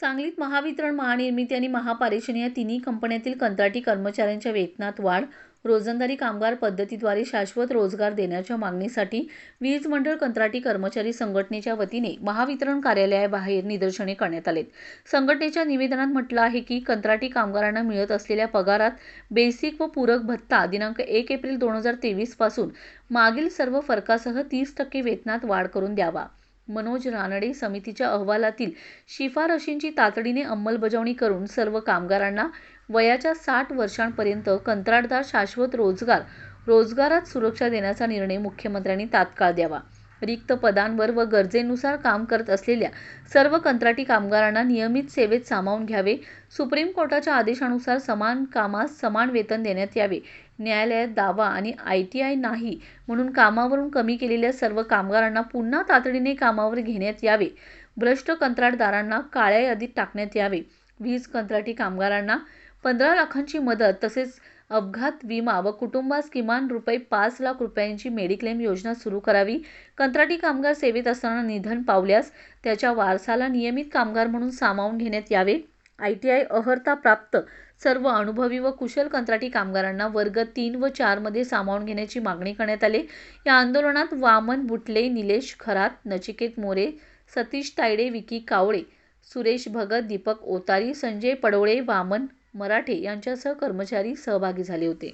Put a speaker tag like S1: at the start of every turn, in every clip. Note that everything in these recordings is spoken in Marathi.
S1: सांगलीत महावितरण महानिर्मिती आणि महापारेषण या तिन्ही कंपन्यातील कंत्राटी कर्मचाऱ्यांच्या वेतनात वाढ रोजंदारी कामगार पद्धतीद्वारे शाश्वत रोजगार देण्याच्या मागणीसाठी वीज मंडळ कंत्राटी कर्मचारी संघटनेच्या वतीने महावितरण कार्यालयाबाहेर निदर्शने करण्यात आलेत. संघटनेच्या निवेदनात म्हटलं आहे की कंत्राटी कामगारांना मिळत असलेल्या पगारात बेसिक व पूरक भत्ता दिनांक एक एप्रिल दोन हजार तेवीसपासून मागील सर्व फरकासह तीस टक्के वेतनात वाढ करून द्यावा. मनोज रानडे समितीच्या अहवालातील शिफारशींची तातडीने अंमलबजावणी करून सर्व कामगारांना वयाच्या साठ वर्षांपर्यंत कंत्राटदार शाश्वत रोजगार रोजगारात सुरक्षा देण्याचा निर्णय मुख्यमंत्र्यांनी तात्काळ द्यावा. रिक्त पदांवर व गरजेनुसार काम करत असलेल्या सर्व कंत्राटी कामगारांना नियमित सेवेत सामावून घ्यावे. सुप्रीम कोर्टाच्या आदेशानुसार समान कामास समान वेतन देण्यात यावे. न्यायालयात दावा आणि आय टी आय नाही म्हणून कामावरून कमी केलेल्या सर्व कामगारांना पुन्हा तातडीने कामावर घेण्यात यावे. भ्रष्ट कंत्राटदारांना काळ्या यादीत टाकण्यात यावे. वीज कंत्राटी कामगारांना पंधरा लाखांची मदत तसेच अपघात विमा व कुटुंबास किमान रुपये पाच लाख रुपयांची मेडिक्लेम योजना सुरू करावी. कंत्राटी कामगार सेवेत असताना निधन पावल्यास त्याच्या वारसाला नियमित कामगार म्हणून सामावून घेण्यात यावे. आय टी आय अहर्ता प्राप्त सर्व अनुभवी व कुशल कंत्राटी कामगारांना वर्ग तीन व चारमध्ये सामावून घेण्याची मागणी करण्यात आली. या आंदोलनात वामन बुटले निलेश खरात नचिकेत मोरे सतीश तायडे विकी कावळे सुरेश भगत दीपक ओतारी संजय पडोळे वामन मराठे यांच्यासह कर्मचारी सहभागी झाले होते.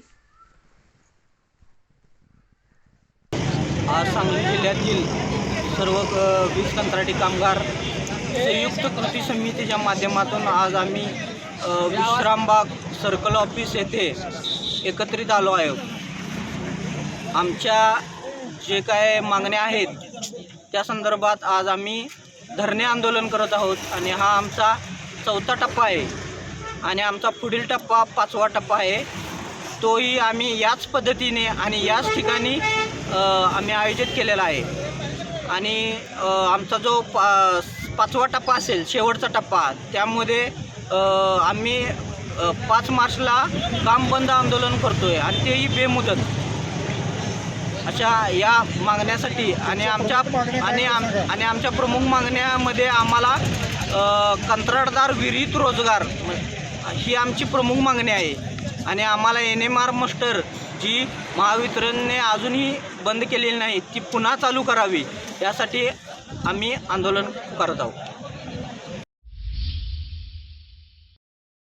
S2: आज सांगली जिल्ह्यातील सर्व वीज कंत्राटी कामगार संयुक्त कृती समितीच्या माध्यमातून आज आम्ही विश्रामबाग सर्कल ऑफिस येथे एकत्रित आलो आहे. आमच्या जे काय मागण्या आहेत त्या संदर्भात आज आम्ही धरणे आंदोलन करत आहोत आणि हा आमचा चौथा टप्पा आहे. आणि आमचा पुढील टप्पा पाचवा टप्पा आहे. तोही आम्ही याच पद्धतीने आणि याच ठिकाणी आम्ही आयोजित केलेला आहे. आणि आमचा जो पा पाचवा टप्पा असेल शेवटचा टप्पा त्यामध्ये आम्ही पाच मार्चला काम बंद आंदोलन करतो आहे आणि तेही बेमुदत. अशा या मागण्यासाठी आणि आमच्या आणि आम आणि आमच्या प्रमुख मागण्यामध्ये आम्हाला कंत्राटदार विरहित रोजगार ही आमची प्रमुख मागणी आहे. आणि आम्हाला एन एम आर मस्टर जी महावितरणने अजूनही बंद केलेली नाही ती पुन्हा चालू करावी. यासाठी आम्ही आंदोलन करत आहोत.